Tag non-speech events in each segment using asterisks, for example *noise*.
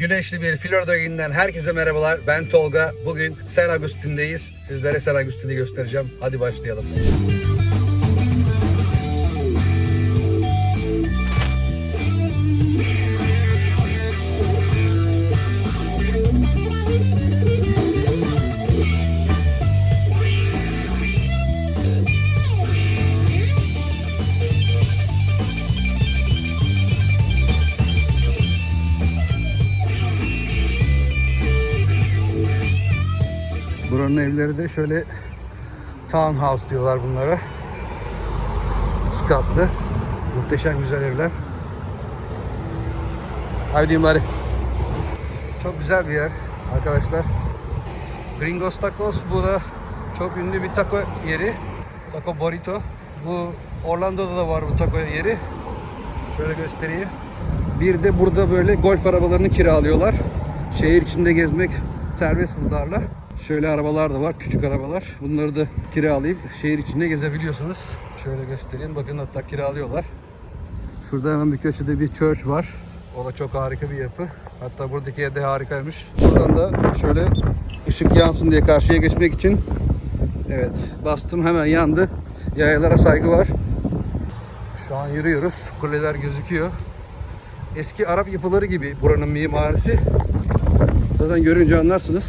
Güneşli bir Florida gününden herkese merhabalar. Ben Tolga. Bugün San Agustin'deyiz. Sizlere San Agustin'i göstereceğim. Hadi başlayalım. Buranın evleri de şöyle townhouse diyorlar bunlara. İki katlı. Muhteşem güzel evler. Haydi bari. Çok güzel bir yer arkadaşlar. Gringos Tacos bu da çok ünlü bir taco yeri. Taco Burrito. Bu Orlando'da da var bu taco yeri. Şöyle göstereyim. Bir de burada böyle golf arabalarını kiralıyorlar. Şehir içinde gezmek serbest bunlarla. Şöyle arabalar da var, küçük arabalar. Bunları da kiralayıp şehir içinde gezebiliyorsunuz. Şöyle göstereyim. Bakın hatta kiralıyorlar. Şurada hemen bir köşede bir church var. O da çok harika bir yapı. Hatta buradaki ev de harikaymış. Buradan da şöyle ışık yansın diye karşıya geçmek için evet bastım hemen yandı. Yayalara saygı var. Şu an yürüyoruz. Kuleler gözüküyor. Eski Arap yapıları gibi buranın mimarisi. Zaten görünce anlarsınız.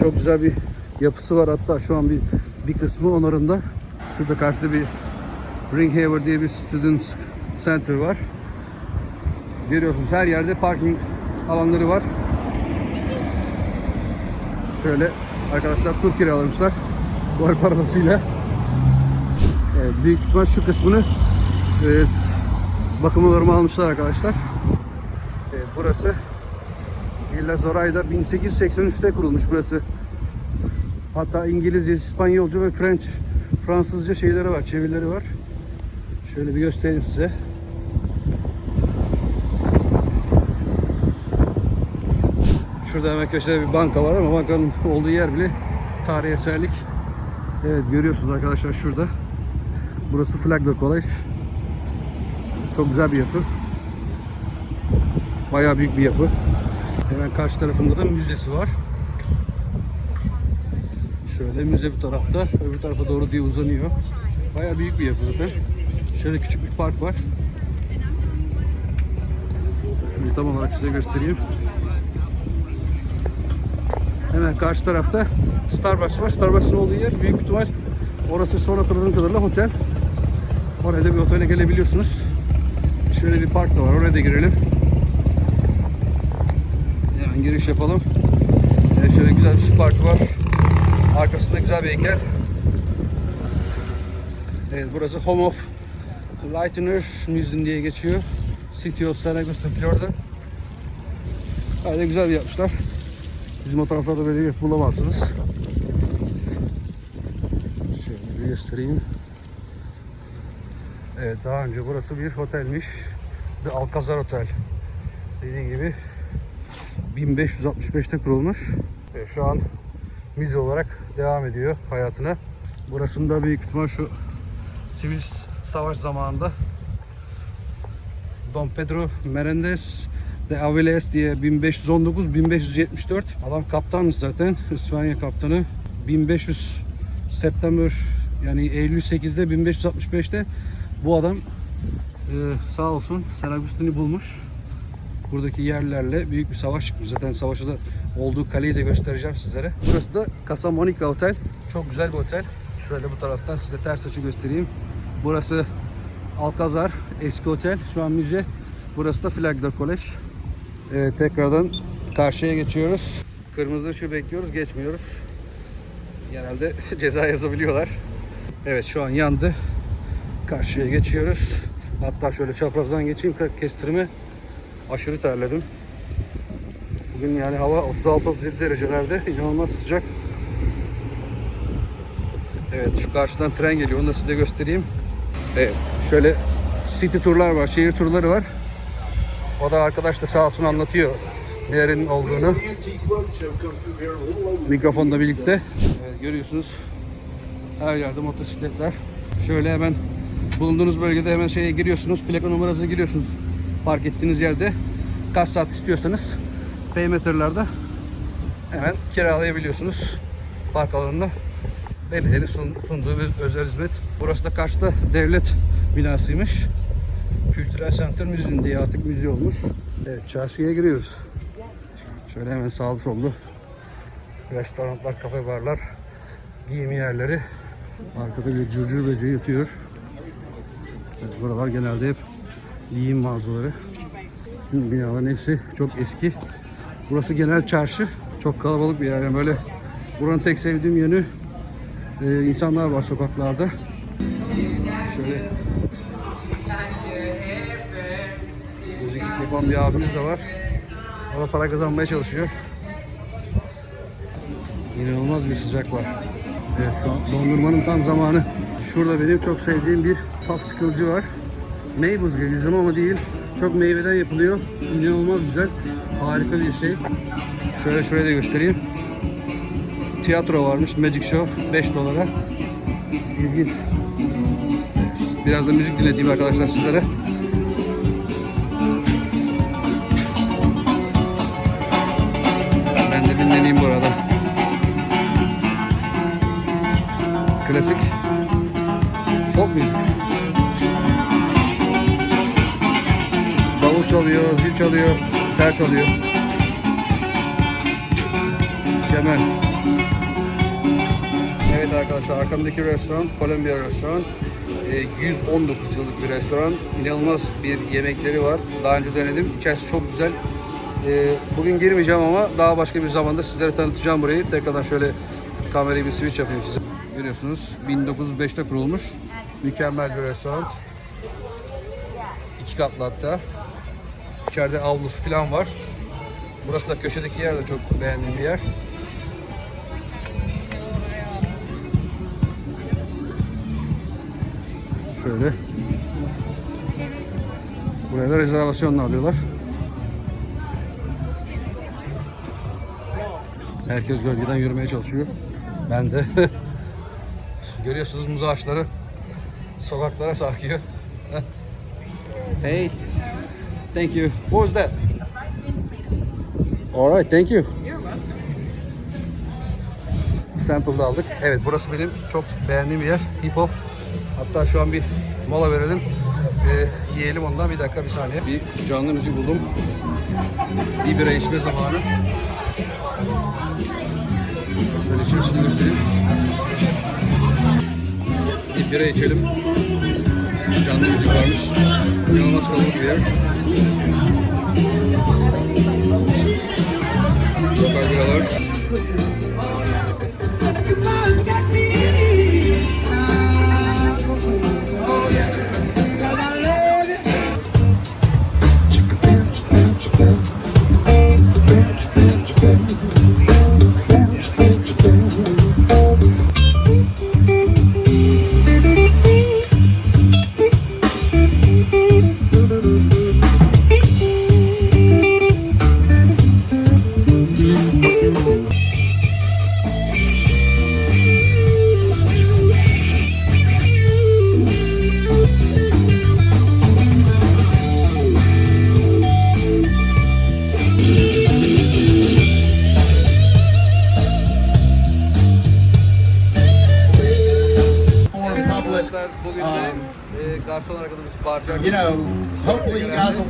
Çok güzel bir yapısı var. Hatta şu an bir bir kısmı onarımda. Şurada karşıda bir Ringhaver diye bir student center var. Görüyorsunuz her yerde parking alanları var. Şöyle arkadaşlar tur kiralamışlar. Golf arabasıyla. Evet, büyük ihtimal şu kısmını e, bakım almışlar arkadaşlar. Evet, burası Villa Zoray'da 1883'te kurulmuş burası. Hatta İngilizce, İspanyolca ve French, Fransızca şeyleri var, çevirileri var. Şöyle bir göstereyim size. Şurada hemen köşede bir banka var ama bankanın *laughs* olduğu yer bile tarihi eserlik. Evet görüyorsunuz arkadaşlar şurada. Burası Flagler College. Çok güzel bir yapı. Bayağı büyük bir yapı. Hemen karşı tarafında da müzesi var. Şöyle müze bu tarafta, öbür tarafa doğru diye uzanıyor. Bayağı büyük bir yapı zaten. Şöyle küçük bir park var. Şunu tam olarak size göstereyim. Hemen karşı tarafta Starbucks var. Starbucks'ın olduğu yer büyük ihtimal orası son hatırladığım kadarıyla otel. Oraya da bir otele gelebiliyorsunuz. Şöyle bir park da var. Oraya da girelim. Giriş yapalım. Evet, şöyle güzel bir su parkı var. Arkasında güzel bir heykel. Evet burası Home of Lightner Museum diye geçiyor. City of San Agustin, Florida. Gayet güzel bir yapmışlar. Bizim o taraflarda böyle bir bulamazsınız. Şöyle bir göstereyim. Evet daha önce burası bir otelmiş. The Alcazar Hotel. Dediğim gibi 1565'te kurulmuş. Ve şu an müze olarak devam ediyor hayatına. Burasında büyük ihtimal şu sivil savaş zamanında Don Pedro Menendez de Aviles diye 1519-1574 adam kaptanmış zaten İspanya kaptanı 1500 September yani Eylül 8'de 1565'te bu adam e, sağ olsun San Agustin'i bulmuş buradaki yerlerle büyük bir savaş çıkmış. Zaten savaşta olduğu kaleyi de göstereceğim sizlere. Burası da Casa Monica Otel. Çok güzel bir otel. Şöyle bu taraftan size ters açı göstereyim. Burası Alcazar eski otel. Şu an müze. Burası da Flagler College. Evet, tekrardan karşıya geçiyoruz. Kırmızı ışığı bekliyoruz. Geçmiyoruz. Genelde *laughs* ceza yazabiliyorlar. Evet şu an yandı. Karşıya geçiyoruz. Hatta şöyle çaprazdan geçeyim kestirme aşırı terledim. Bugün yani hava 36-37 derecelerde inanılmaz sıcak. Evet şu karşıdan tren geliyor onu da size göstereyim. Evet şöyle city turlar var, şehir turları var. O da arkadaş da sağ olsun anlatıyor nerenin olduğunu. Mikrofonla birlikte. Evet, görüyorsunuz her yerde motosikletler. Şöyle hemen bulunduğunuz bölgede hemen şeye giriyorsunuz. Plaka numarasına giriyorsunuz. Park ettiğiniz yerde kaç saat istiyorsanız Paymetter'larda hemen kiralayabiliyorsunuz. Park alanında belediyenin sun- sunduğu bir özel hizmet. Burası da karşıda devlet binasıymış. Kültürel Center Müziği diye artık müze olmuş. Evet çarşıya giriyoruz. Şöyle hemen sağlı sollu restoranlar, kafe barlar, giyim yerleri. Arkada bir cırcır böceği yatıyor. Evet, buralar genelde hep giyim mağazaları. Binaların hepsi çok eski. Burası genel çarşı. Çok kalabalık bir yer. Yani böyle buranın tek sevdiğim yönü e, insanlar var sokaklarda. Şöyle müzik yapan bir abimiz de var. O da para kazanmaya çalışıyor. İnanılmaz bir sıcak var. Evet şu an dondurmanın tam zamanı. Şurada benim çok sevdiğim bir popsicle'cı var. Meybuz gibi bizim ama değil. Çok meyveden yapılıyor. İnanılmaz güzel. Harika bir şey. Şöyle şuraya da göstereyim. Tiyatro varmış. Magic Show. 5 dolara. İlginç. Biraz da müzik dinleteyim arkadaşlar sizlere. Ben de dinleneyim bu arada. Klasik folk müzik. Çalıyor, gitar çalıyor. Mükemmel. Evet arkadaşlar arkamdaki restoran Columbia Restoran. Ee, 119 yıllık bir restoran. İnanılmaz bir yemekleri var. Daha önce denedim. İçerisi çok güzel. Ee, bugün girmeyeceğim ama daha başka bir zamanda sizlere tanıtacağım burayı. Tekrardan şöyle kamerayı bir switch yapayım size. Görüyorsunuz 1905'te kurulmuş. Mükemmel bir restoran. İki katlı hatta. İçeride avlusu falan var. Burası da köşedeki yer de çok beğendiğim bir yer. Şöyle. Buraya da rezervasyonla alıyorlar. Herkes gölgeden yürümeye çalışıyor. Ben de. *laughs* Görüyorsunuz muz ağaçları sokaklara sarkıyor. *laughs* hey. Thank you. What was that? Alright, thank you. Sample da aldık. Evet, burası benim çok beğendiğim bir yer. Hip hop. Hatta şu an bir mola verelim. Ee, yiyelim ondan bir dakika bir saniye. Bir canlı müzik buldum. Bir bira içme zamanı. Şöyle içerisini göstereyim. Bir bira içelim. Canlı müzik varmış. İnanılmaz kalabalık bir yer. Good.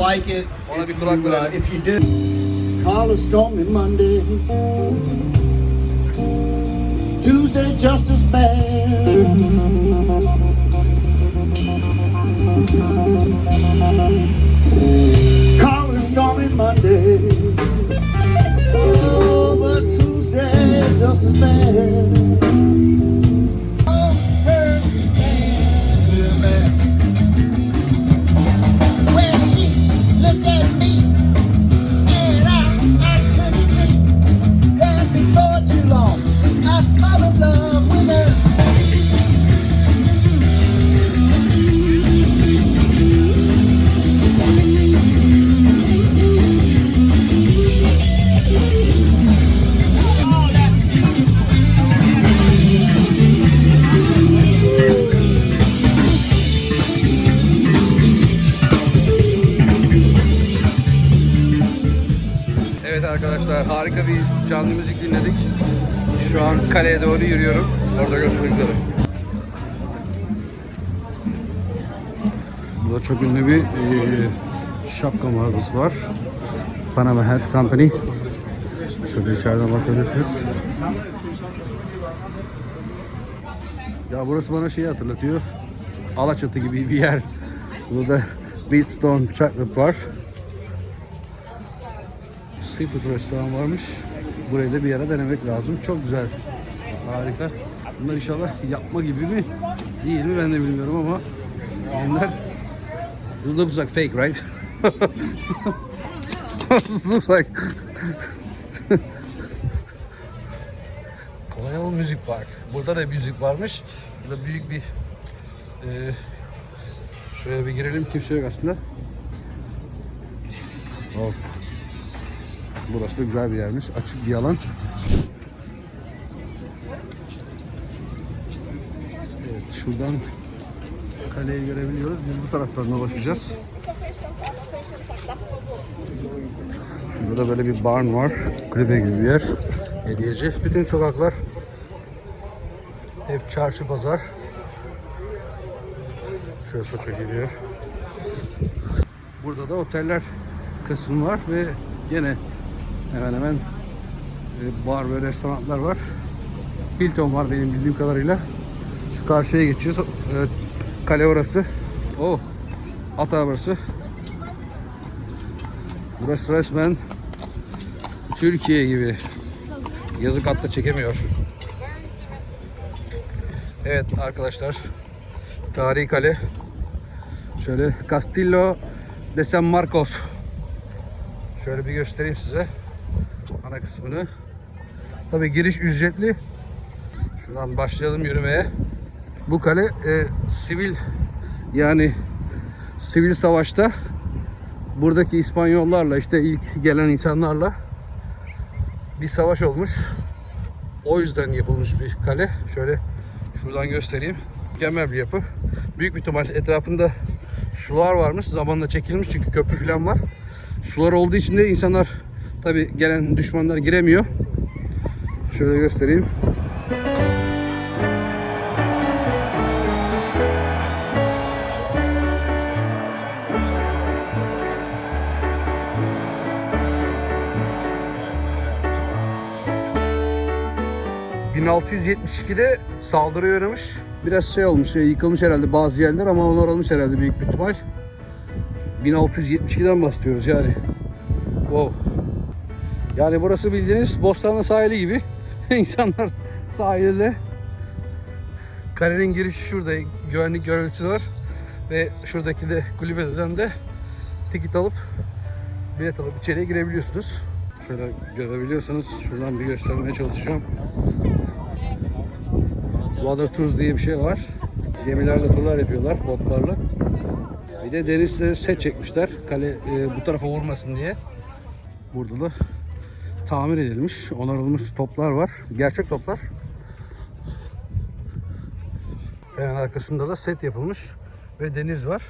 Like it. If you, uh, if you do, Call a stormy Monday. Tuesday just as bad. Call a stormy Monday. Oh, but Tuesday just as bad. Arkadaşlar harika bir canlı müzik dinledik. Şu an kaleye doğru yürüyorum. Orada görüşmek üzere. Burada çok ünlü bir eee, şapka mağazası var. Panama Hat Company. Şurada içeriden bakabilirsiniz. Ya burası bana şeyi hatırlatıyor. Alaçatı gibi bir yer. Burada Wheatstone Chocolate var. Seafood restoran varmış. Burayı da bir yere denemek lazım. Çok güzel. Harika. Bunlar inşallah yapma gibi mi? Değil mi ben de bilmiyorum ama bunlar This looks like fake, right? *laughs* This looks like Colonial Music Park. Burada da müzik varmış. Burada büyük bir e, şuraya bir girelim. Kimse yok aslında. Oh. Burası da güzel bir yermiş. Açık bir alan. Evet, şuradan kaleyi görebiliyoruz. Biz bu taraftan dolaşacağız. Burada böyle bir barn var. Kulübe gibi bir yer. Hediyeci. Bütün sokaklar hep çarşı pazar. Şurası çok yer. Burada da oteller kısmı var ve yine hemen hemen e, bar ve restoranlar var. Hilton var benim bildiğim kadarıyla. Şu karşıya geçiyoruz. E, Kale orası. Oh. At arabası. Burası resmen Türkiye gibi. Yazık hatta çekemiyor. Evet arkadaşlar. Tarihi kale. Şöyle Castillo de San Marcos. Şöyle bir göstereyim size. Ana kısmını. Tabi giriş ücretli. Şuradan başlayalım yürümeye. Bu kale e, sivil yani sivil savaşta buradaki İspanyollarla işte ilk gelen insanlarla bir savaş olmuş. O yüzden yapılmış bir kale. Şöyle şuradan göstereyim. Mükemmel bir yapı. Büyük bir ihtimal etrafında sular varmış. Zamanla çekilmiş çünkü köprü falan var. Sular olduğu için de insanlar tabi gelen düşmanlar giremiyor. Şöyle göstereyim. ...1672'de saldırıya uğramış. Biraz şey olmuş, şey, yıkılmış herhalde bazı yerler ama onlar olmuş herhalde büyük bir ihtimal. 1672'den bahsediyoruz yani. Wow. Yani burası bildiğiniz Bostanlı sahili gibi. *laughs* İnsanlar sahilde. Kalenin girişi şurada. Güvenlik görevlisi var. Ve şuradaki de kulübeden de ticket alıp bilet alıp içeriye girebiliyorsunuz. Şöyle görebiliyorsanız şuradan bir göstermeye çalışacağım. Water Tours diye bir şey var. Gemilerle turlar yapıyorlar, botlarla. Bir de denizde set çekmişler. Kale e, bu tarafa vurmasın diye. Burada da tamir edilmiş, onarılmış toplar var. Gerçek toplar. Hemen arkasında da set yapılmış ve deniz var.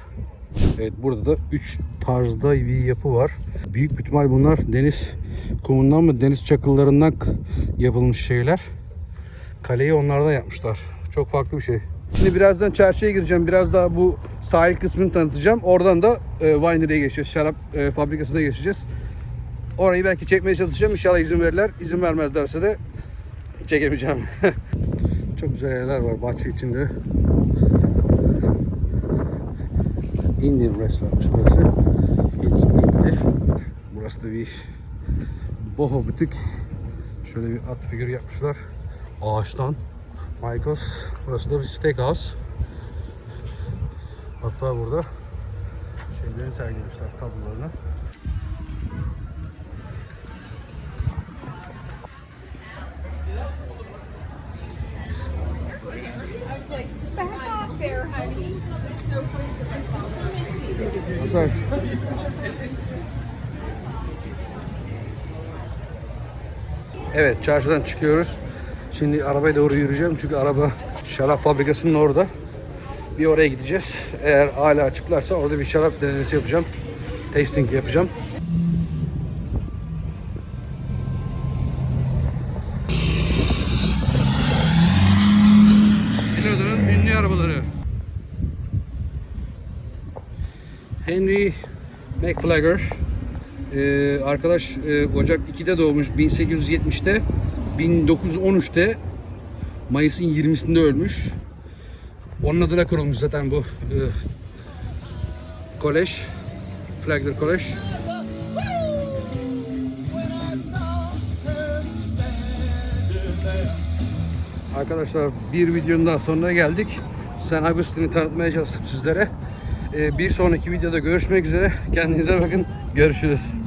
Evet burada da 3 tarzda bir yapı var. Büyük ihtimal bunlar deniz kumundan mı deniz çakıllarından yapılmış şeyler. Kaleyi onlardan yapmışlar. Çok farklı bir şey. Şimdi birazdan çarşıya gireceğim. Biraz daha bu sahil kısmını tanıtacağım. Oradan da e, winery'e geçeceğiz. Şarap e, fabrikasına geçeceğiz. Orayı belki çekmeye çalışacağım. İnşallah izin verirler. İzin vermezlerse de çekemeyeceğim. *laughs* Çok güzel yerler var bahçe içinde. Indian restoranmış burası. Hint, Hintli. Burası da bir boho butik. Şöyle bir at figürü yapmışlar. Ağaçtan. Michaels. Burası da bir steakhouse. Hatta burada şeylerini sergilemişler tablolarını. Evet çarşıdan çıkıyoruz. Şimdi arabaya doğru yürüyeceğim çünkü araba şarap fabrikasının orada. Bir oraya gideceğiz. Eğer hala açıklarsa orada bir şarap denemesi yapacağım. Tasting yapacağım. Hiloda'nın ünlü arabaları. Henry McFlagger ee, arkadaş e, Ocak 2'de doğmuş 1870'te 1913'te Mayıs'ın 20'sinde ölmüş. Onun adına kurulmuş zaten bu e, kolej. Flagler Kolej. Arkadaşlar bir videonun daha sonuna geldik. San Agustin'i tanıtmaya çalıştım sizlere. Ee, bir sonraki videoda görüşmek üzere. Kendinize bakın. Görüşürüz.